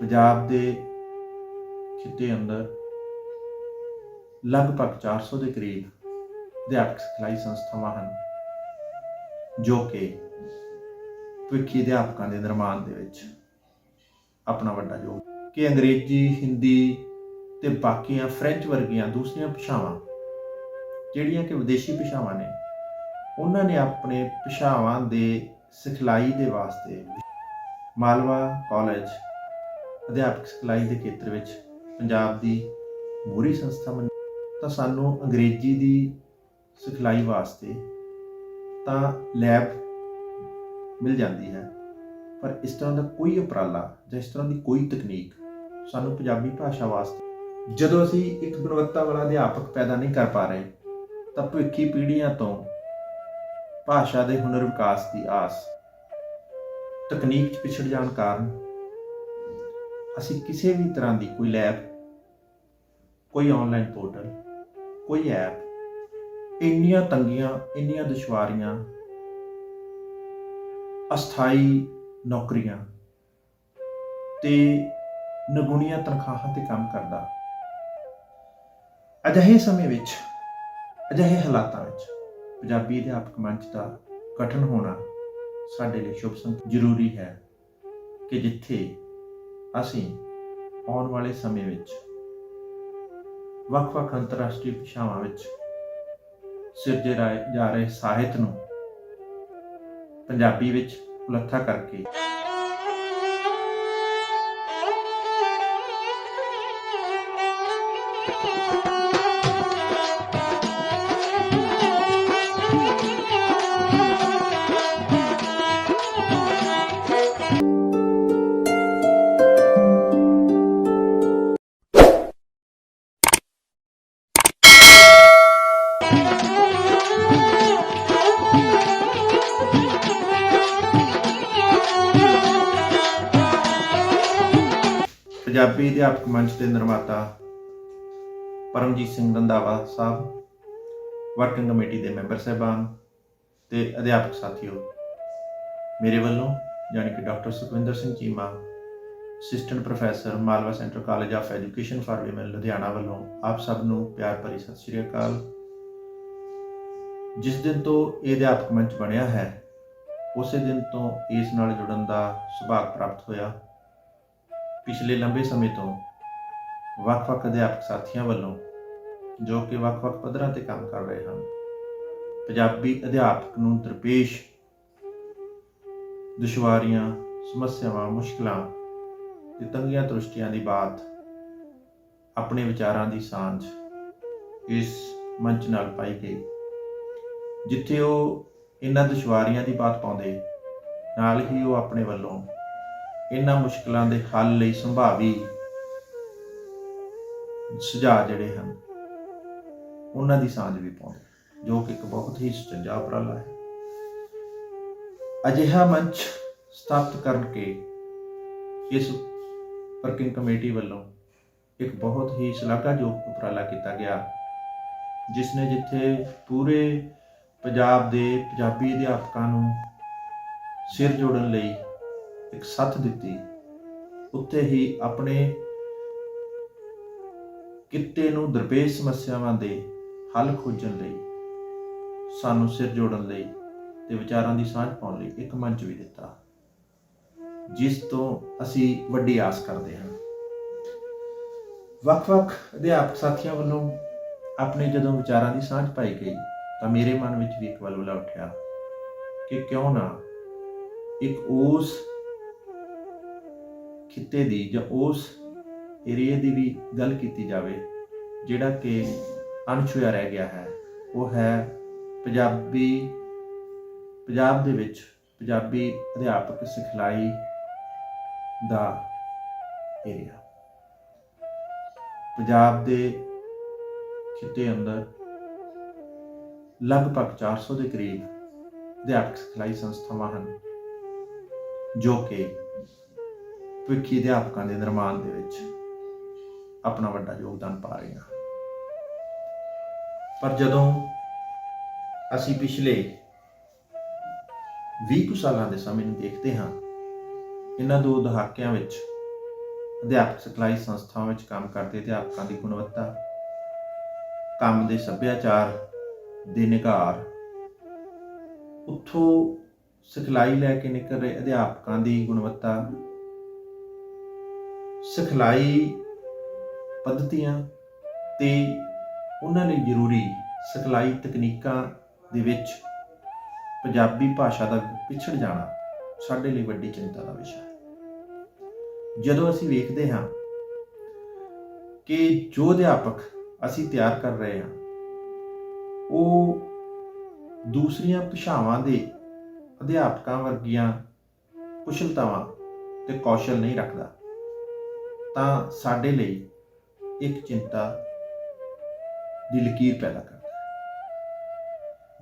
ਪੰਜਾਬ ਦੇ ਖਿੱਤੇ ਅੰਦਰ ਲਗਭਗ 400 ਦੇ ਕਰੀਬ ਅਧਿਆਪਕ ਸਿਖਲਾਈ ਸੰਸਥਾਵਾਂ ਹਨ, ਜੋ ਕਿ ਭਵਿੱਖੀ ਅਧਿਆਪਕਾਂ ਦੇ ਨਿਰਮਾਣ ਦੇ ਵਿੱਚ ਆਪਣਾ ਵੱਡਾ ਯੋਗ ਕਿ ਅੰਗਰੇਜ਼ੀ, ਹਿੰਦੀ ਤੇ ਬਾਕੀਆਂ ਫ੍ਰੈਂਚ ਵਰਗੀਆਂ ਦੂਸਰੀਆਂ ਭਾਸ਼ਾਵਾਂ, ਜਿਹੜੀਆਂ ਕਿ ਵਿਦੇਸ਼ੀ ਭਾਸ਼ਾਵਾਂ ਨੇ, ਉਹਨਾਂ ਨੇ ਆਪਣੇ ਭਾਸ਼ਾਵਾਂ ਦੇ ਸਿਖਲਾਈ ਦੇ ਵਾਸਤੇ ਮਾਲਵਾ ਕਾਲਜ ਅਧਿਆਪਕ ਸਿਖਲਾਈ ਦੇ ਖੇਤਰ ਵਿੱਚ ਪੰਜਾਬ ਦੀ ਮੋਰੀ ਸੰਸਥਾ ਮੰਨੀ ਤਾਂ ਸਾਨੂੰ ਅੰਗਰੇਜ਼ੀ ਦੀ ਸਿਖਲਾਈ ਵਾਸਤੇ ਤਾਂ ਲੈਬ ਮਿਲ ਜਾਂਦੀ ਹੈ, ਪਰ ਇਸ ਤਰ੍ਹਾਂ ਦਾ ਕੋਈ ਉਪਰਾਲਾ ਜਾਂ ਇਸ ਤਰ੍ਹਾਂ ਦੀ ਕੋਈ ਤਕਨੀਕ ਸਾਨੂੰ ਪੰਜਾਬੀ ਭਾਸ਼ਾ ਵਾਸਤੇ ਜਦੋਂ ਅਸੀਂ ਇੱਕ ਗੁਣਵੱਤਾ ਵਾਲਾ ਅਧਿਆਪਕ ਪੈਦਾ ਨਹੀਂ ਕਰ ਪਾ ਰਹੇ, ਤਾਂ ਭਵਿੱਖੀ ਪੀੜ੍ਹੀਆਂ ਤੋਂ ਭਾਸ਼ਾ ਦੇ ਹੁਨਰ ਵਿਕਾਸ ਦੀ ਆਸ ਤਕਨੀਕ 'ਚ ਪਿਛੜ ਜਾਣ ਕਾਰਨ ਅਸੀਂ ਕਿਸੇ ਵੀ ਤਰ੍ਹਾਂ ਦੀ ਕੋਈ ਲੈਬ ਕੋਈ ਆਨਲਾਈਨ ਪੋਰਟਲ ਕੋਈ ਐਪ ਇੰਨੀਆਂ ਤੰਗੀਆਂ, ਇੰਨੀਆਂ ਦੁਸ਼ਵਾਰੀਆਂ, ਅਸਥਾਈ ਨੌਕਰੀਆਂ ਤੇ ਨਗੁਣੀਆਂ ਤਨਖਾਹਾਂ ਤੇ ਕੰਮ ਕਰਦਾ। ਅਜਿਹੇ ਸਮੇਂ ਵਿੱਚ, ਅਜਿਹੇ ਹਾਲਾਤਾਂ ਵਿੱਚ ਪੰਜਾਬੀ ਅਧਿਆਪਕ ਮੰਚ ਦਾ ਗਠਨ ਹੋਣਾ ਸਾਡੇ ਲਈ ਸ਼ੁਭ ਸੰਕੇਤ ਜ਼ਰੂਰੀ ਹੈ ਕਿ ਜਿੱਥੇ ਅਸੀਂ ਆਉਣ ਵਾਲੇ ਸਮੇਂ ਵਿੱਚ ਵੱਖ-ਵੱਖ ਅੰਤਰਰਾਸ਼ਟਰੀ ਭਾਸ਼ਾਵਾਂ ਵਿੱਚ ਸਿਰਜੇ ਰਾਏ ਜਾ ਰਹੇ ਸਾਹਿਤ ਨੂੰ ਪੰਜਾਬੀ ਵਿੱਚ ਉਲੱਥਾ ਕਰਕੇ ਪੰਜਾਬੀ ਅਧਿਆਪਕ ਮੰਚ ਦੇ ਨਿਰਮਾਤਾ ਪਰਮਜੀਤ ਸਿੰਘ ਰੰਧਾਵਾ ਸਾਹਿਬ ਵਰਕਿੰਗ ਕਮੇਟੀ ਦੇ ਮੈਂਬਰ ਸਾਹਿਬਾਨ ਤੇ ਅਧਿਆਪਕ ਸਾਥੀਓ, ਮੇਰੇ ਵੱਲੋਂ ਯਾਨੀ ਕਿ doctor Sukhwinder Singh Cheema assistant professor Malwa centre college of education for women Ludhiana ਵੱਲੋਂ ਆਪ ਸਭ ਨੂੰ ਪਿਆਰ ਭਰੀ ਸਤਿ ਸ਼੍ਰੀ ਅਕਾਲ। ਜਿਸ ਦਿਨ ਤੋਂ ਇਹ ਅਧਿਆਪਕ ਮੰਚ ਬਣਿਆ ਹੈ, ਉਸੇ ਦਿਨ ਤੋਂ ਇਸ ਨਾਲ ਜੁੜਨ ਦਾ ਸੁਭਾਗ ਪ੍ਰਾਪਤ ਹੋਇਆ। ਪਿਛਲੇ ਲੰਬੇ ਸਮੇਂ ਤੋਂ ਵੱਖ-ਵੱਖ ਅਧਿਆਪਕ ਸਾਥੀਆਂ ਵੱਲੋਂ ਜੋ ਕਿ ਵੱਖ-ਵੱਖ ਪੱਧਰਾਂ ਤੇ ਕੰਮ ਕਰ ਰਹੇ ਹਨ, ਪੰਜਾਬੀ ਅਧਿਆਪਕ ਨੂੰ ਦਰਪੇਸ਼ ਦੁਸ਼ਵਾਰੀਆਂ, ਸਮੱਸਿਆਵਾਂ, ਮੁਸ਼ਕਲਾਂ ਤੇ ਤੰਗੀਆਂ ਦ੍ਰਿਸ਼ਟੀਆਂ ਦੀ ਬਾਤ ਆਪਣੇ ਵਿਚਾਰਾਂ ਦੀ ਸਾਂਝ ਇਸ ਮੰਚ ਨਾਲ ਪਾਈ ਗਈ, ਜਿੱਥੇ ਉਹ ਇਹਨਾਂ ਦੁਸ਼ਵਾਰੀਆਂ ਦੀ ਬਾਤ ਪਾਉਂਦੇ, ਨਾਲ ਹੀ ਉਹ ਆਪਣੇ ਵੱਲੋਂ ਇਹਨਾਂ ਮੁਸ਼ਕਲਾਂ ਦੇ ਹੱਲ ਲਈ ਸੰਭਾਵੀ ਸੁਝਾਅ ਜਿਹੜੇ ਹਨ, ਉਹਨਾਂ ਦੀ ਸਾਂਝ ਵੀ ਪਾਉਂਦੇ ਜੋ ਕਿ ਇੱਕ ਬਹੁਤ ਹੀ ਸੁਚੱਜਾ ਉਪਰਾਲਾ ਹੈ। ਅਜਿਹਾ ਮੰਚ ਸਥਾਪਿਤ ਕਰਕੇ ਇਸ ਵਰਕਿੰਗ ਕਮੇਟੀ ਵੱਲੋਂ ਇੱਕ ਬਹੁਤ ਹੀ ਸ਼ਲਾਘਾਯੋਗ ਉਪਰਾਲਾ ਕੀਤਾ ਗਿਆ, ਜਿਸ ਨੇ ਜਿੱਥੇ ਪੂਰੇ ਪੰਜਾਬ ਦੇ ਪੰਜਾਬੀ ਅਧਿਆਪਕਾਂ ਨੂੰ ਸਿਰ ਜੋੜਨ ਲਈ ਇੱਕ ਸੱਥ ਦਿੱਤੀ। ਉੱਤੇ ਹੀ ਆਪਣੇ ਕਿੱਤੇ ਨੂੰ ਦਰਪੇਸ਼ ਸਮੱਸਿਆਵਾਂ ਦੇ ਹੱਲ ਖੋਜਣ ਲਈ, ਸਾਨੂੰ ਸਿਰ ਜੋੜਨ ਲਈ ਤੇ ਵਿਚਾਰਾਂ ਦੀ ਸਾਂਝ ਪਾਉਣ ਲਈ ਇੱਕ ਮੰਚ ਵੀ ਦਿੱਤਾ। ਜਿਸ ਤੋਂ ਅਸੀਂ ਵੱਡੀ ਆਸ ਕਰਦੇ ਹਾਂ। ਵੱਖ-ਵੱਖ ਅਧਿਆਪਕ ਸਾਥੀਆਂ ਵੱਲੋਂ ਆਪਣੇ ਜਦੋਂ ਵਿਚਾਰਾਂ ਦੀ ਸਾਂਝ ਪਾਈ ਗਈ, ਤਾਂ ਮੇਰੇ ਮਨ ਵਿੱਚ ਵੀ ਇੱਕ ਵਲਵਲਾ ਉੱਠਿਆ ਕਿ ਕਿਉਂ ਨਾ ਇੱਕ ਉਸ ਖਿੱਤੇ ਦੀ ਜਾਂ ਉਸ ਏਰੀਏ ਦੀ ਵੀ ਗੱਲ ਕੀਤੀ ਜਾਵੇ, ਜਿਹੜਾ ਕਿ ਅਣਛੂਇਆ ਰਹਿ ਗਿਆ ਹੈ, ਉਹ ਹੈ ਪੰਜਾਬੀ, ਪੰਜਾਬ ਦੇ ਵਿੱਚ ਪੰਜਾਬੀ ਅਧਿਆਪਕ ਸਿਖਲਾਈ ਦਾ ਏਰੀਆ ਪੰਜਾਬ ਦੇ ਖਿੱਤੇ ਅੰਦਰ ਲਗਭਗ 400 ਦੇ ਕਰੀਬ ਅਧਿਆਪਕ ਸਿਖਲਾਈ ਸੰਸਥਾਵਾਂ ਹਨ, ਜੋ ਕਿ ਭਵਿੱਖੀ ਅਧਿਆਪਕਾਂ ਦੇ ਨਿਰਮਾਣ ਦੇ ਵਿੱਚ ਆਪਣਾ ਵੱਡਾ ਯੋਗਦਾਨ ਪਾ ਰਹੇ ਹਾਂ। ਪਰ ਜਦੋਂ ਅਸੀਂ ਪਿਛਲੇ 20 ਕੁ ਸਾਲਾਂ ਦੇ ਸਮੇਂ ਨੂੰ ਦੇਖਦੇ ਹਾਂ, ਇਹਨਾਂ ਦੋ ਦਹਾਕਿਆਂ ਵਿੱਚ ਅਧਿਆਪਕ ਸਿਖਲਾਈ ਸੰਸਥਾਵਾਂ ਵਿੱਚ ਕੰਮ ਕਰਦੇ ਅਧਿਆਪਕਾਂ ਦੀ ਗੁਣਵੱਤਾ, ਕੰਮ ਦੇ ਸੱਭਿਆਚਾਰ ਦੇ ਨਿਗਾਰ ਉੱਥੋਂ ਸਿਖਲਾਈ ਲੈ ਕੇ ਨਿਕਲ ਰਹੇ ਅਧਿਆਪਕਾਂ ਦੀ ਗੁਣਵੱਤਾ ਸਿਖਲਾਈ ਪੱਧਤੀਆਂ ਤੇ ਉਹਨਾਂ ਲਈ ਜ਼ਰੂਰੀ ਸਿਖਲਾਈ ਤਕਨੀਕਾਂ ਦੇ ਵਿੱਚ ਪੰਜਾਬੀ ਭਾਸ਼ਾ ਦਾ ਪਿਛੜ ਜਾਣਾ ਸਾਡੇ ਲਈ ਵੱਡੀ ਚਿੰਤਾ ਦਾ ਵਿਸ਼ਾ ਹੈ। ਜਦੋਂ ਅਸੀਂ ਵੇਖਦੇ ਹਾਂ ਕਿ ਜੋ ਅਧਿਆਪਕ ਅਸੀਂ ਤਿਆਰ ਕਰ ਰਹੇ ਹਾਂ, ਉਹ ਦੂਸਰੀਆਂ ਭਾਸ਼ਾਵਾਂ ਦੇ ਅਧਿਆਪਕਾਂ ਵਰਗੀਆਂ ਕੁਸ਼ਲਤਾਵਾਂ ਤੇ ਕੌਸ਼ਲ ਨਹੀਂ ਰੱਖਦਾ। ਤਾਂ ਸਾਡੇ ਲਈ ਇੱਕ ਚਿੰਤਾ ਦੀ ਲਕੀਰ ਪੈਦਾ ਕਰਦਾ ਹੈ।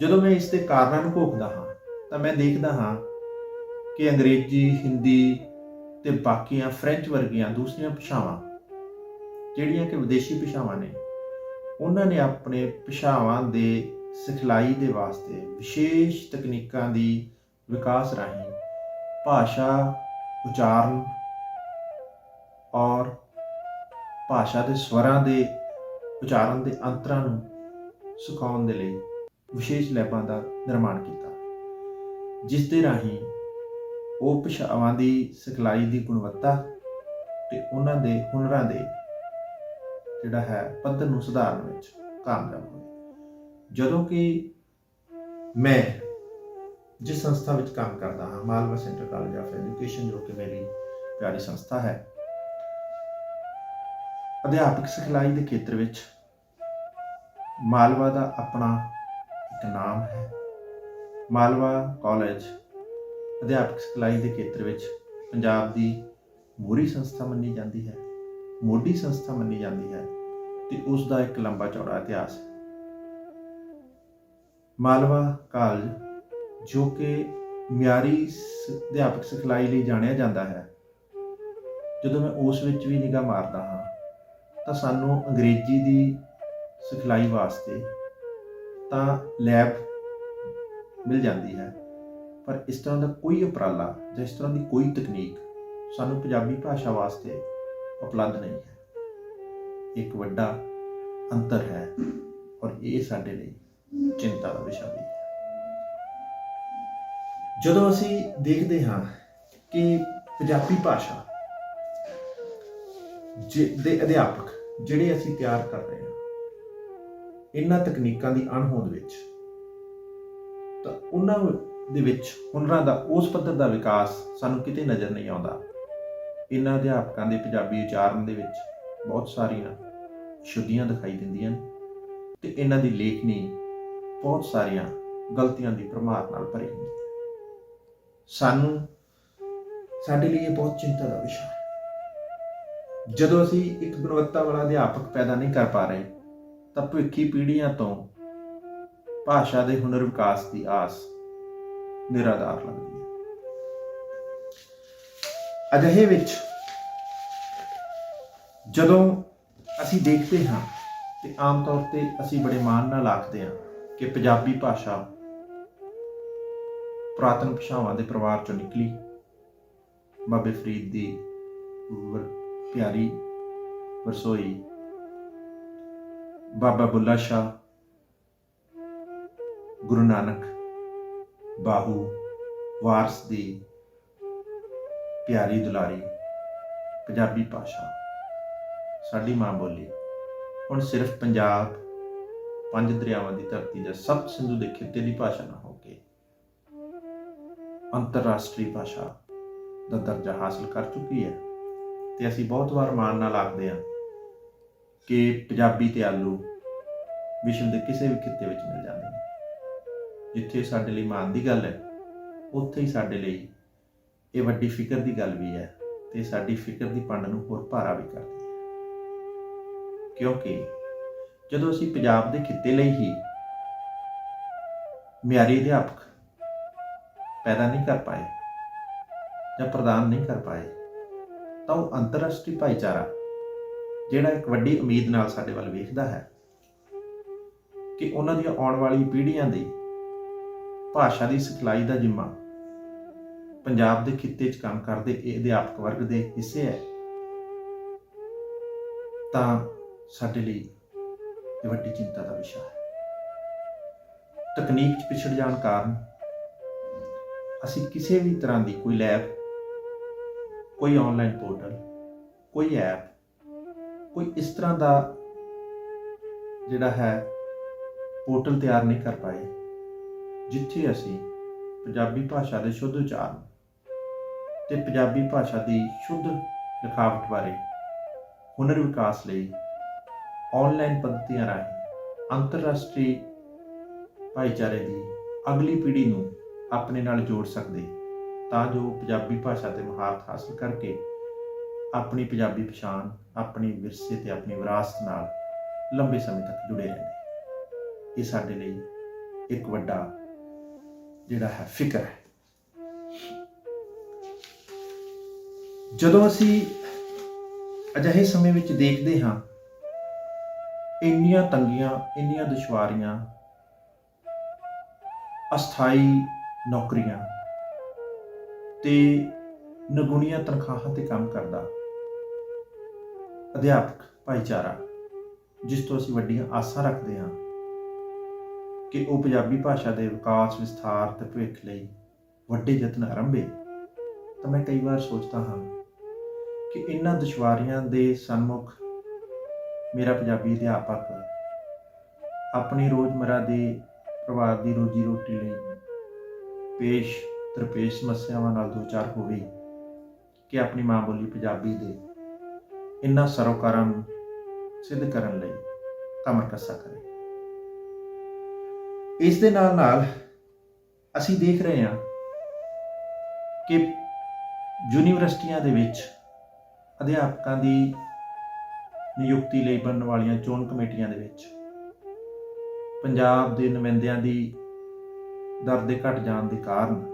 ਜਦੋਂ ਮੈਂ ਇਸ ਦੇ ਕਾਰਨਾਂ ਨੂੰ ਘੋਖਦਾ ਹਾਂ, ਤਾਂ ਮੈਂ ਦੇਖਦਾ ਹਾਂ ਕਿ ਅੰਗਰੇਜ਼ੀ, ਹਿੰਦੀ ਤੇ ਬਾਕੀਆਂ ਫ੍ਰੈਂਚ ਵਰਗੀਆਂ ਦੂਸਰੀਆਂ ਭਾਸ਼ਾਵਾਂ, ਜਿਹੜੀਆਂ ਕਿ ਵਿਦੇਸ਼ੀ ਭਾਸ਼ਾਵਾਂ ਨੇ, ਉਹਨਾਂ ਨੇ ਆਪਣੇ ਭਾਸ਼ਾਵਾਂ ਦੇ ਸਿਖਲਾਈ ਦੇ ਵਾਸਤੇ ਵਿਸ਼ੇਸ਼ ਤਕਨੀਕਾਂ ਦੀ ਵਿਕਾਸ ਰਾਹੀਂ ਭਾਸ਼ਾ ਉਚਾਰਨ ਔਰ ਭਾਸ਼ਾ ਦੇ ਸਵਰਾਂ ਦੇ ਉਚਾਰਨ ਦੇ ਅੰਤਰਾਂ ਨੂੰ ਸਿਖਾਉਣ ਦੇ ਲਈ ਵਿਸ਼ੇਸ਼ ਲੈਬਾਂ ਦਾ ਨਿਰਮਾਣ ਕੀਤਾ। ਜਿਸ ਦੇ ਰਾਹੀਂ ਉਹ ਭਾਸ਼ਾਵਾਂ ਦੀ ਸਿਖਲਾਈ ਦੀ ਗੁਣਵੱਤਾ ਤੇ ਉਹਨਾਂ ਦੇ ਹੁਨਰਾਂ ਦੇ ਜਿਹੜਾ ਹੈ ਪੱਧਰ ਨੂੰ ਸੁਧਾਰਨ ਵਿੱਚ ਕਾਮਯਾਬ ਹੋਏ। ਜਦੋਂ ਕਿ ਮੈਂ ਜਿਸ ਸੰਸਥਾ ਵਿੱਚ ਕੰਮ ਕਰਦਾ ਹਾਂ, Malwa centre college of education ਜੋ ਕਿ ਮੇਰੀ ਪਿਆਰੀ ਸੰਸਥਾ ਹੈ ਅਧਿਆਪਕ ਸਿਖਲਾਈ ਦੇ ਖੇਤਰ ਵਿੱਚ ਮਾਲਵਾ ਦਾ ਆਪਣਾ ਇੱਕ ਨਾਮ ਹੈ। ਮਾਲਵਾ ਕਾਲਜ ਅਧਿਆਪਕ ਸਿਖਲਾਈ ਦੇ ਖੇਤਰ ਵਿੱਚ ਪੰਜਾਬ ਦੀ ਮੋਰੀ ਸੰਸਥਾ ਮੰਨੀ ਜਾਂਦੀ ਹੈ, ਮੋਢੀ ਸੰਸਥਾ ਮੰਨੀ ਜਾਂਦੀ ਹੈ ਤੇ ਉਸ ਦਾ ਇੱਕ ਲੰਬਾ ਚੌੜਾ ਇਤਿਹਾਸ ਹੈ। ਮਾਲਵਾ ਕਾਲਜ ਜੋ ਕਿ ਮਿਆਰੀ ਸ- ਅਧਿਆਪਕ ਸਿਖਲਾਈ ਲਈ ਜਾਣਿਆ ਜਾਂਦਾ ਹੈ। ਜਦੋਂ ਮੈਂ ਉਸ ਵਿੱਚ ਵੀ ਨਿਗਾਹ ਮਾਰਦਾ ਹਾਂ ਤਾਂ ਸਾਨੂੰ ਅੰਗਰੇਜ਼ੀ ਦੀ ਸਿਖਲਾਈ ਵਾਸਤੇ ਤਾਂ ਲੈਬ ਮਿਲ ਜਾਂਦੀ ਹੈ, ਪਰ ਇਸ ਤਰ੍ਹਾਂ ਦਾ ਕੋਈ ਉਪਰਾਲਾ ਜਾਂ ਇਸ ਤਰ੍ਹਾਂ ਦੀ ਕੋਈ ਤਕਨੀਕ ਸਾਨੂੰ ਪੰਜਾਬੀ ਭਾਸ਼ਾ ਵਾਸਤੇ ਉਪਲਬਧ ਨਹੀਂ ਹੈ। ਇੱਕ ਵੱਡਾ ਅੰਤਰ ਹੈ ਔਰ ਇਹ ਸਾਡੇ ਲਈ ਚਿੰਤਾ ਦਾ ਵਿਸ਼ਾ ਵੀ ਹੈ। ਜਦੋਂ ਅਸੀਂ ਦੇਖਦੇ ਹਾਂ ਕਿ ਪੰਜਾਬੀ ਭਾਸ਼ਾ ਜੇ- ਦੇ ਅਧਿਆਪਕ ਜਿਹੜੇ ਅਸੀਂ ਤਿਆਰ ਕਰ ਰਹੇ ਹਾਂ, ਇਹਨਾਂ ਤਕਨੀਕਾਂ ਦੀ ਅਣਹੋਂਦ ਵਿੱਚ, ਤਾਂ ਉਹਨਾਂ ਦੇ ਵਿੱਚ ਹੁਨਰਾਂ ਦਾ, ਉਸ ਪੱਧਰ ਦਾ ਵਿਕਾਸ ਸਾਨੂੰ ਕਿਤੇ ਨਜ਼ਰ ਨਹੀਂ ਆਉਂਦਾ। ਇਹਨਾਂ ਅਧਿਆਪਕਾਂ ਦੇ ਪੰਜਾਬੀ ਉਚਾਰਨ ਦੇ ਵਿੱਚ ਬਹੁਤ ਸਾਰੀਆਂ ਸ਼ੁੱਧੀਆਂ ਦਿਖਾਈ ਦਿੰਦੀਆਂ ਨੇ ਤੇ ਇਹਨਾਂ ਦੀ ਲੇਖਣੀ ਬਹੁਤ ਸਾਰੀਆਂ ਗਲਤੀਆਂ ਦੀ ਭਰਮਾਰ ਨਾਲ ਭਰੀ ਹੁੰਦੀ ਹੈ। ਸਾਨੂੰ, ਸਾਡੇ ਲਈ ਇਹ ਬਹੁਤ ਚਿੰਤਾ ਦਾ ਵਿਸ਼ਾ ਹੈ। ਜਦੋਂ ਅਸੀਂ ਇੱਕ ਗੁਣਵੱਤਾ ਵਾਲਾ ਅਧਿਆਪਕ ਪੈਦਾ ਨਹੀਂ ਕਰ ਪਾ ਰਹੇ, ਤਾਂ ਭਵਿੱਖੀ ਪੀੜ੍ਹੀਆਂ ਤੋਂ ਭਾਸ਼ਾ ਦੇ ਹੁਨਰ ਵਿਕਾਸ ਦੀ ਆਸ ਨਿਰਾਧਾਰ ਲੱਗਦੀ ਹੈ। ਅਜਿਹੇ ਵਿੱਚ ਜਦੋਂ ਅਸੀਂ ਦੇਖਦੇ ਹਾਂ ਤੇ ਆਮ ਤੌਰ ਤੇ ਅਸੀਂ ਬੜੇ ਮਾਣ ਨਾਲ ਆਖਦੇ ਹਾਂ ਕਿ ਪੰਜਾਬੀ ਭਾਸ਼ਾ ਪੁਰਾਤਨ ਭਾਸ਼ਾਵਾਂ ਦੇ ਪਰਿਵਾਰ ਚੋਂ ਨਿਕਲੀ। ਬਾਬੇ ਫਰੀਦ ਦੀ ਪਿਆਰੀ ਰਸੋਈ। ਬਾਬਾ ਬੁੱਲਾ ਸ਼ਾਹ, ਗੁਰੂ ਨਾਨਕ ਬਾਹੂ, ਵਾਰਸ ਦੀ ਪਿਆਰੀ ਦੁਲਾਰੀ, ਪੰਜਾਬੀ ਭਾਸ਼ਾ ਸਾਡੀ ਮਾਂ ਬੋਲੀ, ਹੁਣ ਸਿਰਫ ਪੰਜਾਬ, ਪੰਜ ਦਰਿਆਵਾਂ ਦੀ ਧਰਤੀ ਜਾਂ ਸਭ ਸਿੰਧੂ ਦੇ ਖਿੱਤੇ ਦੀ ਭਾਸ਼ਾ ਨਾ ਹੋ ਕੇ ਅੰਤਰਰਾਸ਼ਟਰੀ ਭਾਸ਼ਾ ਦਾ ਦਰਜਾ ਹਾਸਲ ਕਰ ਚੁੱਕੀ ਹੈ। ਤੇ ਅਸੀਂ ਬਹੁਤ ਵਾਰ ਮਾਣ ਨਾਲ ਆਖਦੇ ਹਾਂ ਕਿ ਪੰਜਾਬੀ ਤੇ ਆਲੂ ਵਿਸ਼ਵ ਦੇ ਕਿਸੇ ਵੀ ਖਿੱਤੇ ਵਿੱਚ ਮਿਲ ਜਾਂਦੇ ਨੇ। ਜਿੱਥੇ ਸਾਡੇ ਲਈ ਮਾਣ ਦੀ ਗੱਲ ਹੈ, ਉੱਥੇ ਹੀ ਸਾਡੇ ਲਈ ਇਹ ਵੱਡੀ ਫਿਕਰ ਦੀ ਗੱਲ ਵੀ ਹੈ ਤੇ ਸਾਡੀ ਫਿਕਰ ਦੀ ਪੰਡ ਨੂੰ ਹੋਰ ਭਾਰਾ ਵੀ ਕਰਦੀ ਹੈ। ਕਿਉਂਕਿ ਜਦੋਂ ਅਸੀਂ ਪੰਜਾਬ ਦੇ ਖਿੱਤੇ ਲਈ ਹੀ ਮਿਆਰੀ ਅਧਿਆਪਕ ਪੈਦਾ ਨਹੀਂ ਕਰ ਪਾਏ ਜਾਂ ਪ੍ਰਦਾਨ ਨਹੀਂ ਕਰ ਪਾਏ ਤਾਂ ਉਹ ਅੰਤਰਰਾਸ਼ਟਰੀ ਭਾਈਚਾਰਾ, ਜਿਹੜਾ ਇੱਕ ਵੱਡੀ ਉਮੀਦ ਨਾਲ ਸਾਡੇ ਵੱਲ ਵੇਖਦਾ ਹੈ ਕਿ ਉਹਨਾਂ ਦੀਆਂ ਆਉਣ ਵਾਲੀ ਪੀੜ੍ਹੀਆਂ ਦੀ ਭਾਸ਼ਾ ਦੀ ਸਿਖਲਾਈ ਦਾ ਜਿੰਮਾ ਪੰਜਾਬ ਦੇ ਖਿੱਤੇ 'ਚ ਕੰਮ ਕਰਦੇ ਇਹ ਅਧਿਆਪਕ ਵਰਗ ਦੇ ਹਿੱਸੇ ਹੈ, ਤਾਂ ਸਾਡੇ ਲਈ ਇਹ ਵੱਡੀ ਚਿੰਤਾ ਦਾ ਵਿਸ਼ਾ ਹੈ। ਤਕਨੀਕ 'ਚ ਪਿਛੜ ਜਾਣ ਕਾਰਨ ਅਸੀਂ ਕਿਸੇ ਵੀ ਤਰ੍ਹਾਂ ਦੀ ਕੋਈ ਲੈਬ ਕੋਈ ਆਨਲਾਈਨ ਪੋਰਟਲ ਕੋਈ ਐਪ ਕੋਈ ਇਸ ਤਰ੍ਹਾਂ ਦਾ ਜਿਹੜਾ ਹੈ ਪੋਰਟਲ ਤਿਆਰ ਨਹੀਂ ਕਰ ਪਾਏ, ਜਿੱਥੇ ਅਸੀਂ ਪੰਜਾਬੀ ਭਾਸ਼ਾ ਦੇ ਸ਼ੁੱਧ ਉਚਾਰਨ ਤੇ ਪੰਜਾਬੀ ਭਾਸ਼ਾ ਦੀ ਸ਼ੁੱਧ ਲਿਖਾਵਟ ਬਾਰੇ ਹੁਨਰ ਵਿਕਾਸ ਲਈ ਆਨਲਾਈਨ ਪੱਧਤੀਆਂ ਰਾਹੀਂ ਅੰਤਰਰਾਸ਼ਟਰੀ ਭਾਈਚਾਰੇ ਦੀ ਅਗਲੀ ਪੀੜ੍ਹੀ ਨੂੰ ਆਪਣੇ ਨਾਲ ਜੋੜ ਸਕਦੇ। ਤਾਂ ਜੋ ਪੰਜਾਬੀ ਭਾਸ਼ਾ ਤੇ ਮਹਾਰਤ ਹਾਸਲ ਕਰਕੇ ਆਪਣੀ ਪੰਜਾਬੀ ਪਛਾਣ, ਆਪਣੀ ਵਿਰਸੇ ਤੇ ਆਪਣੀ ਵਿਰਾਸਤ ਨਾਲ ਲੰਬੇ ਸਮੇਂ ਤੱਕ ਜੁੜੇ ਰਹਿੰਦੇ। ਇਹ ਸਾਡੇ ਲਈ ਇੱਕ ਵੱਡਾ ਜਿਹੜਾ ਹੈ ਫਿਕਰ ਹੈ। ਜਦੋਂ ਅਸੀਂ ਅਜਿਹੇ ਸਮੇਂ ਵਿੱਚ ਦੇਖਦੇ ਹਾਂ, ਇੰਨੀਆਂ ਤੰਗੀਆਂ, ਇੰਨੀਆਂ ਦੁਸ਼ਵਾਰੀਆਂ, ਅਸਥਾਈ ਨੌਕਰੀਆਂ ਤੇ ਨਗੁਣੀਆਂ ਤਨਖਾਹਾਂ ਤੇ ਕੰਮ ਕਰਦਾ। ਅਧਿਆਪਕ ਭਾਈਚਾਰਾ, ਜਿਸ ਤੋਂ ਅਸੀਂ ਵੱਡੀਆਂ ਆਸਾਂ ਰੱਖਦੇ ਹਾਂ ਕਿ ਉਹ ਪੰਜਾਬੀ ਭਾਸ਼ਾ ਦੇ ਵਿਕਾਸ, ਵਿਸਥਾਰ ਤੇ ਭਵਿੱਖ ਲਈ ਵੱਡੇ ਯਤਨ ਆਰੰਭੇ, ਤਾਂ ਮੈਂ ਕਈ ਵਾਰ ਸੋਚਦਾ ਹਾਂ ਕਿ ਇਹਨਾਂ ਦੁਸ਼ਵਾਰੀਆਂ ਦੇ ਸਨਮੁਖ ਮੇਰਾ ਪੰਜਾਬੀ ਅਧਿਆਪਕ ਆਪਣੀ ਰੋਜ਼ਮਰਾ ਦੇ ਪਰਿਵਾਰ ਦੀ ਰੋਜੀ ਰੋਟੀ ਲਈ ਪੇਸ਼ ਦਰਪੇਸ਼ ਸਮੱਸਿਆਵਾਂ ਨਾਲ ਦੋ ਚਾਰ ਹੋਵੇ ਕਿ ਆਪਣੀ ਮਾਂ ਬੋਲੀ ਪੰਜਾਬੀ ਦੇ ਇਨ੍ਹਾਂ ਸਰੋਕਾਰਾਂ ਨੂੰ ਸਿੱਧ ਕਰਨ ਲਈ ਕਮਰ ਕੱਸਾ ਕਰੇ। ਇਸ ਦੇ ਨਾਲ ਨਾਲ ਅਸੀਂ ਦੇਖ ਰਹੇ ਹਾਂ ਕਿ ਯੂਨੀਵਰਸਿਟੀਆਂ ਦੇ ਵਿੱਚ ਅਧਿਆਪਕਾਂ ਦੀ ਨਿਯੁਕਤੀ ਲਈ ਬਣਨ ਵਾਲੀਆਂ ਚੋਣ ਕਮੇਟੀਆਂ ਦੇ ਵਿੱਚ ਪੰਜਾਬ ਦੇ ਨੁਮਾਇੰਦਿਆਂ ਦੀ ਦਰ ਦੇ ਘਟ ਜਾਣ ਦੇ ਕਾਰਨ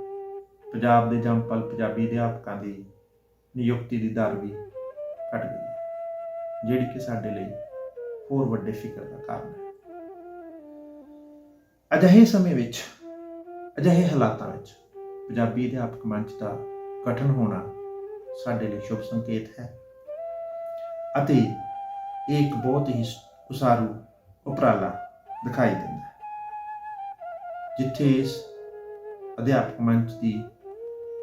ਪੰਜਾਬ ਦੇ ਜੰਪਲ ਪੰਜਾਬੀ ਅਧਿਆਪਕਾਂ ਦੀ ਨਿਯੁਕਤੀ ਦੀ ਦਰ ਵੀ ਘਟ ਗਈ ਹੈ, ਜਿਹੜੀ ਕਿ ਸਾਡੇ ਲਈ ਹੋਰ ਵੱਡੇ ਫਿਕਰ ਦਾ ਕਾਰਨ ਹੈ। ਅਜਿਹੇ ਸਮੇਂ ਵਿੱਚ, ਅਜਿਹੇ ਹਾਲਾਤਾਂ ਵਿੱਚ ਪੰਜਾਬੀ ਅਧਿਆਪਕ ਮੰਚ ਦਾ ਗਠਨ ਹੋਣਾ ਸਾਡੇ ਲਈ ਸ਼ੁਭ ਸੰਕੇਤ ਹੈ ਅਤੇ ਇਹ ਇੱਕ ਬਹੁਤ ਹੀ ਉਸਾਰੂ ਉਪਰਾਲਾ ਦਿਖਾਈ ਦਿੰਦਾ ਹੈ, ਜਿੱਥੇ ਇਸ ਅਧਿਆਪਕ ਮੰਚ ਦੀ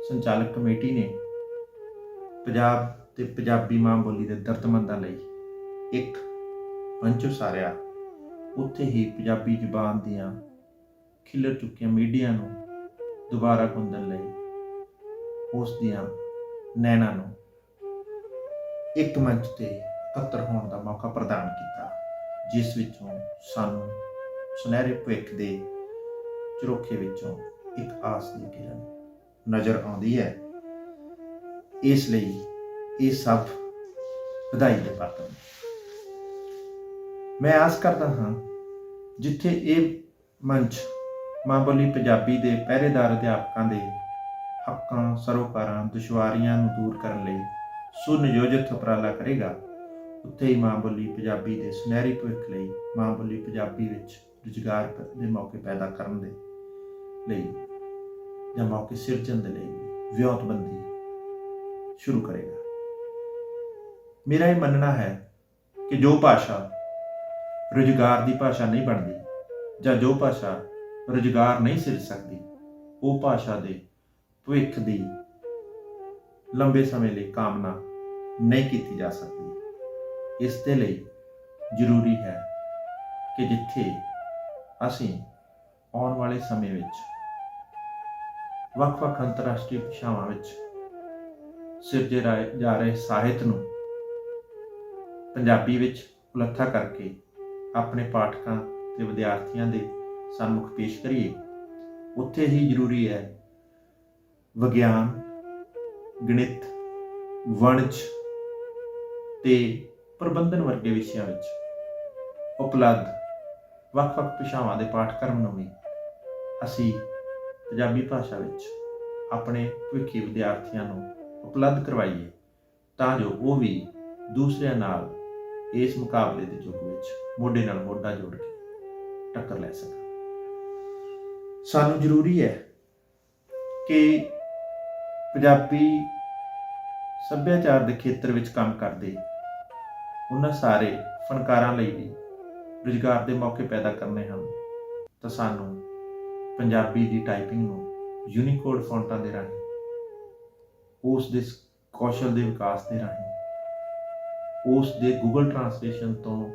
ਸੰਚਾਲਕ ਕਮੇਟੀ ਨੇ ਪੰਜਾਬ ਤੇ ਪੰਜਾਬੀ ਮਾਂ ਬੋਲੀ ਦੇ ਦਰਦਮੰਦਾਂ ਲਈ ਇੱਕ ਮੰਚ ਉਸਾਰਿਆ ਉੱਥੇ ਹੀ ਪੰਜਾਬੀ ਜ਼ੁਬਾਨ ਦੀਆਂ ਖਿਲਰ ਚੁੱਕੀਆਂ ਮੀਡੀਆ ਨੂੰ ਦੁਬਾਰਾ ਗੁੰਦਣ ਲਈ ਉਸ ਦੀਆਂ ਨੈਣਾ ਨੂੰ ਇੱਕ ਮੰਚ ਤੇ ਇਕੱਤਰ ਹੋਣ ਦਾ ਮੌਕਾ ਪ੍ਰਦਾਨ ਕੀਤਾ, ਜਿਸ ਵਿੱਚੋਂ ਸਾਨੂੰ ਸੁਨਹਿਰੇ ਭਵਿੱਖ ਦੇ ਝਰੋਖੇ ਵਿੱਚੋਂ ਇੱਕ ਆਸ ਦੀ ਕਿਰਨ ਨਜ਼ਰ ਆਉਂਦੀ ਹੈ। ਇਸ ਲਈ ਇਹ ਸਭ ਵਧਾਈ ਦੇ ਪਾਤਰ ਨੇ। ਮੈਂ ਆਸ ਕਰਦਾ ਹਾਂ, ਜਿੱਥੇ ਇਹ ਮੰਚ ਮਾਂ ਬੋਲੀ ਪੰਜਾਬੀ ਦੇ ਪਹਿਰੇਦਾਰ ਅਧਿਆਪਕਾਂ ਦੇ ਹੱਕਾਂ, ਸਰੋਕਾਰਾਂ, ਦੁਸ਼ਵਾਰੀਆਂ ਨੂੰ ਦੂਰ ਕਰਨ ਲਈ ਸੁਨਿਯੋਜਿਤ ਉਪਰਾਲਾ ਕਰੇਗਾ, ਉੱਥੇ ਹੀ ਮਾਂ ਬੋਲੀ ਪੰਜਾਬੀ ਦੇ ਸੁਨਹਿਰੀ ਭਵਿੱਖ ਲਈ ਮਾਂ ਬੋਲੀ ਪੰਜਾਬੀ ਵਿੱਚ ਰੁਜ਼ਗਾਰ ਦੇ ਮੌਕੇ ਪੈਦਾ ਕਰਨ ਦੇ ਲਈ ਜਾਂ ਮੌਕੇ ਸਿਰਜਣ ਦੇ ਲਈ ਵਿਉਂਤਬੰਦੀ ਸ਼ੁਰੂ ਕਰੇਗਾ। ਮੇਰਾ ਇਹ ਮੰਨਣਾ ਹੈ ਕਿ ਜੋ ਭਾਸ਼ਾ ਰੁਜ਼ਗਾਰ ਦੀ ਭਾਸ਼ਾ ਨਹੀਂ ਬਣਦੀ ਜਾਂ ਜੋ ਭਾਸ਼ਾ ਰੁਜ਼ਗਾਰ ਨਹੀਂ ਸਿਰਜ ਸਕਦੀ, ਉਹ ਭਾਸ਼ਾ ਦੇ ਭਵਿੱਖ ਦੀ ਲੰਬੇ ਸਮੇਂ ਲਈ ਕਾਮਨਾ ਨਹੀਂ ਕੀਤੀ ਜਾ ਸਕਦੀ। ਇਸ ਦੇ ਲਈ ਜ਼ਰੂਰੀ ਹੈ ਕਿ ਜਿੱਥੇ ਅਸੀਂ ਆਉਣ ਵਾਲੇ ਸਮੇਂ ਵਿੱਚ ਵੱਖ-ਵੱਖ ਅੰਤਰਰਾਸ਼ਟਰੀ ਭਾਸ਼ਾਵਾਂ ਵਿੱਚ ਸਿਰਜੇ ਜਾ ਰਹੇ ਸਾਹਿਤ ਨੂੰ ਪੰਜਾਬੀ ਵਿੱਚ ਉਲੱਥਾ ਕਰਕੇ ਆਪਣੇ ਪਾਠਕਾਂ ਤੇ ਵਿਦਿਆਰਥੀਆਂ ਦੇ ਸਨਮੁਖ ਪੇਸ਼ ਕਰੀਏ। ਉੱਥੇ ਹੀ ਜ਼ਰੂਰੀ ਹੈ ਵਿਗਿਆਨ, ਗਣਿਤ, ਵਣਜ ਤੇ ਪ੍ਰਬੰਧਨ ਵਰਗੇ ਵਿਸ਼ਿਆਂ ਵਿੱਚ ਉਪਲਬਧ ਵੱਖ-ਵੱਖ ਭਾਸ਼ਾਵਾਂ ਦੇ ਪਾਠਕ੍ਰਮ ਨੂੰ ਵੀ ਅਸੀਂ ਪੰਜਾਬੀ ਭਾਸ਼ਾ ਵਿੱਚ ਆਪਣੇ ਭਵਿੱਖੀ ਵਿਦਿਆਰਥੀਆਂ ਨੂੰ ਉਪਲਬਧ ਕਰਵਾਈਏ ਤਾਂ ਜੋ ਉਹ ਵੀ ਦੂਸਰਿਆਂ ਨਾਲ ਇਸ ਮੁਕਾਬਲੇ ਦੇ ਯੁੱਗ ਵਿੱਚ ਮੋਢੇ ਨਾਲ ਮੋਢਾ ਜੋੜ ਕੇ ਟੱਕਰ ਲੈ ਸਕਣ। ਸਾਨੂੰ ਜ਼ਰੂਰੀ ਹੈ ਕਿ ਪੰਜਾਬੀ ਸੱਭਿਆਚਾਰ ਦੇ ਖੇਤਰ ਵਿੱਚ ਕੰਮ ਕਰਦੇ ਉਹਨਾਂ ਸਾਰੇ ਫਨਕਾਰਾਂ ਲਈ ਵੀ ਰੁਜ਼ਗਾਰ ਦੇ ਮੌਕੇ ਪੈਦਾ ਕਰਨੇ ਹਨ ਤਾਂ ਸਾਨੂੰ ਪੰਜਾਬੀ ਦੀ ਟਾਈਪਿੰਗ ਨੂੰ ਯੂਨੀਕੋਡ ਫੌਂਟਾਂ ਦੇ ਰਾਹੀਂ, ਉਸ ਦੇ ਕੌਸ਼ਲ ਦੇ ਵਿਕਾਸ ਦੇ ਰਾਹੀਂ, ਉਸ ਦੇ ਗੂਗਲ ਟਰਾਂਸਲੇਸ਼ਨ ਤੋਂ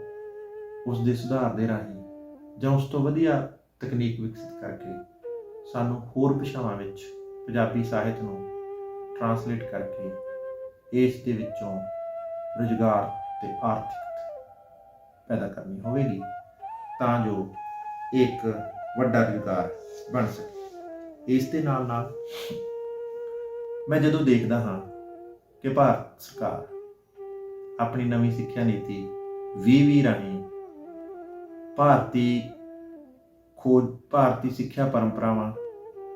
ਉਸ ਦੇ ਸੁਧਾਰ ਦੇ ਰਾਹੀਂ ਜਾਂ ਉਸ ਤੋਂ ਵਧੀਆ ਤਕਨੀਕ ਵਿਕਸਿਤ ਕਰਕੇ ਸਾਨੂੰ ਹੋਰ ਭਾਸ਼ਾਵਾਂ ਵਿੱਚ ਪੰਜਾਬੀ ਸਾਹਿਤ ਨੂੰ ਟ੍ਰਾਂਸਲੇਟ ਕਰਕੇ ਇਸ ਦੇ ਵਿੱਚੋਂ ਰੁਜ਼ਗਾਰ ਤੇ ਆਰਥਿਕ ਪੈਦਾ ਕਰਨੀ ਹੋਵੇਗੀ। ਤਾਂ ਜੋ ਇੱਕ ਵੱਡਾ ਰੁਜ਼ਗਾਰ ਬਣ ਸਕੇ। ਇਸ ਦੇ ਨਾਲ ਨਾਲ ਮੈਂ ਜਦੋਂ ਦੇਖਦਾ ਹਾਂ ਕਿ ਭਾਰਤ ਸਰਕਾਰ ਆਪਣੀ ਨਵੀਂ ਸਿੱਖਿਆ ਨੀਤੀ 2020 ਰਾਹੀਂ ਭਾਰਤੀ ਖੋਜ, ਭਾਰਤੀ ਸਿੱਖਿਆ ਪਰੰਪਰਾਵਾਂ,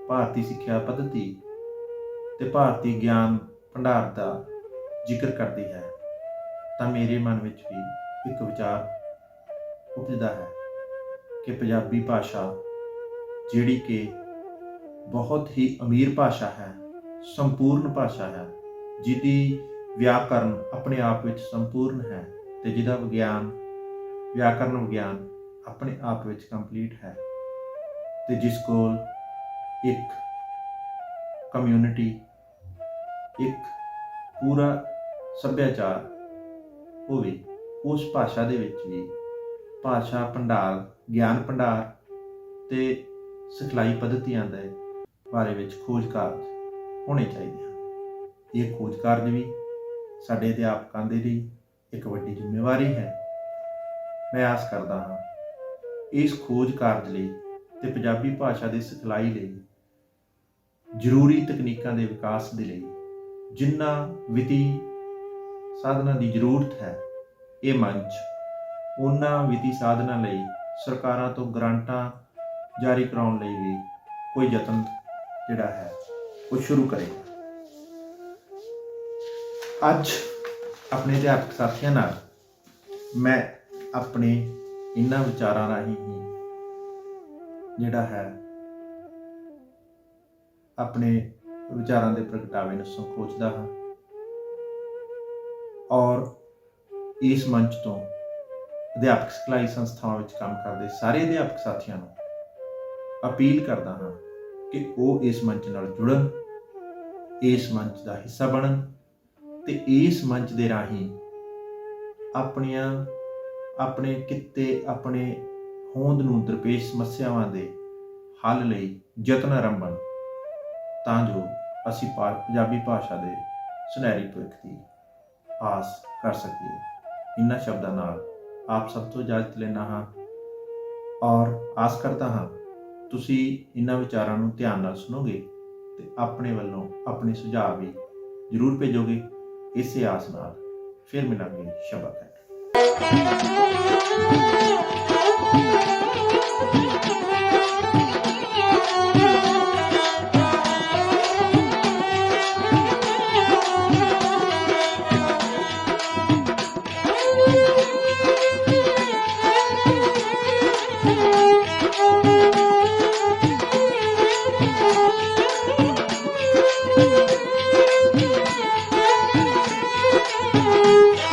ਭਾਰਤੀ ਸਿੱਖਿਆ ਪੱਧਤੀ ਤੇ ਭਾਰਤੀ ਗਿਆਨ ਭੰਡਾਰ ਦਾ ਜ਼ਿਕਰ ਕਰਦੀ ਹੈ, ਤਾਂ ਮੇਰੇ ਮਨ ਵਿੱਚ ਵੀ ਇੱਕ ਵਿਚਾਰ ਉਪਜਦਾ ਹੈ ਕਿ ਪੰਜਾਬੀ ਭਾਸ਼ਾ ਜਿਹੜੀ ਕਿ ਬਹੁਤ ਹੀ ਅਮੀਰ ਭਾਸ਼ਾ ਹੈ, ਸੰਪੂਰਨ ਭਾਸ਼ਾ ਹੈ, ਜਿਹਦੀ ਵਿਆਕਰਨ ਆਪਣੇ ਆਪ ਵਿੱਚ ਸੰਪੂਰਨ ਹੈ ਤੇ ਜਿਹਦਾ ਵਿਗਿਆਨ, ਵਿਆਕਰਨ ਵਿਗਿਆਨ ਆਪਣੇ ਆਪ ਵਿੱਚ ਕੰਪਲੀਟ ਹੈ ਤੇ ਜਿਸ ਕੋਲ ਇੱਕ ਕਮਿਊਨਿਟੀ ਇੱਕ ਪੂਰਾ ਸੱਭਿਆਚਾਰ ਹੋਵੇ, ਉਸ ਭਾਸ਼ਾ ਦੇ ਵਿੱਚ ਵੀ ਭਾਸ਼ਾ ਭੰਡਾਰ, ਗਿਆਨ ਭੰਡਾਰ ਤੇ ਸਿਖਲਾਈ ਪੱਧਤੀਆਂ ਦੇ ਬਾਰੇ ਵਿੱਚ ਖੋਜ ਕਾਰਜ ਹੋਣੇ ਚਾਹੀਦੇ ਹਨ। ਇਹ ਖੋਜ ਕਾਰਜ ਵੀ ਸਾਡੇ ਅਧਿਆਪਕਾਂ ਦੇ ਲਈ ਇੱਕ ਵੱਡੀ ਜ਼ਿੰਮੇਵਾਰੀ ਹੈ। ਮੈਂ ਆਸ ਕਰਦਾ ਹਾਂ, ਇਸ ਖੋਜ ਕਾਰਜ ਲਈ ਤੇ ਪੰਜਾਬੀ ਭਾਸ਼ਾ ਦੀ ਸਿਖਲਾਈ ਲਈ, ਜ਼ਰੂਰੀ ਤਕਨੀਕਾਂ ਦੇ ਵਿਕਾਸ ਦੇ ਲਈ, ਜਿੰਨਾ ਵਿੱਤੀ ਸਾਧਨਾਂ ਦੀ ਜ਼ਰੂਰਤ ਹੈ, ਇਹ ਮੰਚ, ਉਹਨਾਂ ਵਿੱਤੀ ਸਾਧਨਾਂ ਲਈ ਸਰਕਾਰਾਂ ਤੋਂ ਗ੍ਰਾਂਟਾਂ ਜਾਰੀ ਕਰਾਉਣ ਲਈ ਵੀ ਕੋਈ ਯਤਨ ਜਿਹੜਾ ਹੈ, ਉਹ ਸ਼ੁਰੂ ਕਰੇਗਾ ਅੱਜ ਆਪਣੇ ਅਧਿਆਪਕ ਸਾਥੀਆਂ ਨਾਲ ਮੈਂ ਆਪਣੇ ਇਹਨਾਂ ਵਿਚਾਰਾਂ ਰਾਹੀਂ ਹੀ ਜਿਹੜਾ ਹੈ, ਆਪਣੇ ਵਿਚਾਰਾਂ ਦੇ ਪ੍ਰਗਟਾਵੇ ਨੂੰ ਸੰਕੋਚਦਾ ਹਾਂ ਔਰ ਇਸ ਮੰਚ ਤੋਂ ਅਧਿਆਪਕ ਸਿਖਲਾਈ ਸੰਸਥਾਵਾਂ ਵਿੱਚ ਕੰਮ ਕਰਦੇ ਸਾਰੇ ਅਧਿਆਪਕ ਸਾਥੀਆਂ ਨੂੰ ਅਪੀਲ ਕਰਦਾ ਹਾਂ ਕਿ ਉਹ ਇਸ ਮੰਚ ਨਾਲ ਜੁੜਨ, ਇਸ ਮੰਚ ਦਾ ਹਿੱਸਾ ਬਣਨ ਤੇ ਇਸ ਮੰਚ ਦੇ ਰਾਹੀਂ ਆਪਣੀਆਂ, ਆਪਣੇ ਕਿੱਤੇ, ਆਪਣੇ ਹੋਂਦ ਨੂੰ ਦਰਪੇਸ਼ ਸਮੱਸਿਆਵਾਂ ਦੇ ਹੱਲ ਲਈ ਯਤਨ ਆਰੰਭਣ ਤਾਂ ਜੋ ਅਸੀਂ ਪੰਜਾਬੀ ਭਾਸ਼ਾ ਦੇ ਸੁਨਹਿਰੀ ਭਵਿੱਖ ਦੀ ਆਸ ਕਰ ਸਕੀਏ। ਇਨ੍ਹਾਂ ਸ਼ਬਦਾਂ ਨਾਲ ਆਪ ਸਭ ਤੋਂ ਇਜਾਜ਼ਤ ਲੈਣਾ ਹਾਂ ਔਰ ਆਸ ਕਰਦਾ ਹਾਂ ਤੁਸੀਂ ਇਹਨਾਂ ਵਿਚਾਰਾਂ ਨੂੰ ਧਿਆਨ ਨਾਲ ਸੁਣੋਗੇ ਤੇ ਆਪਣੇ ਵੱਲੋਂ ਆਪਣੇ ਸੁਝਾਅ ਵੀ ਜ਼ਰੂਰ ਭੇਜੋਗੇ ਇਸੇ ਆਸ ਨਾਲ। ਫਿਰ ਮਿਲਾਂਗੇ। ਸ਼ਬਦ ਹੈ।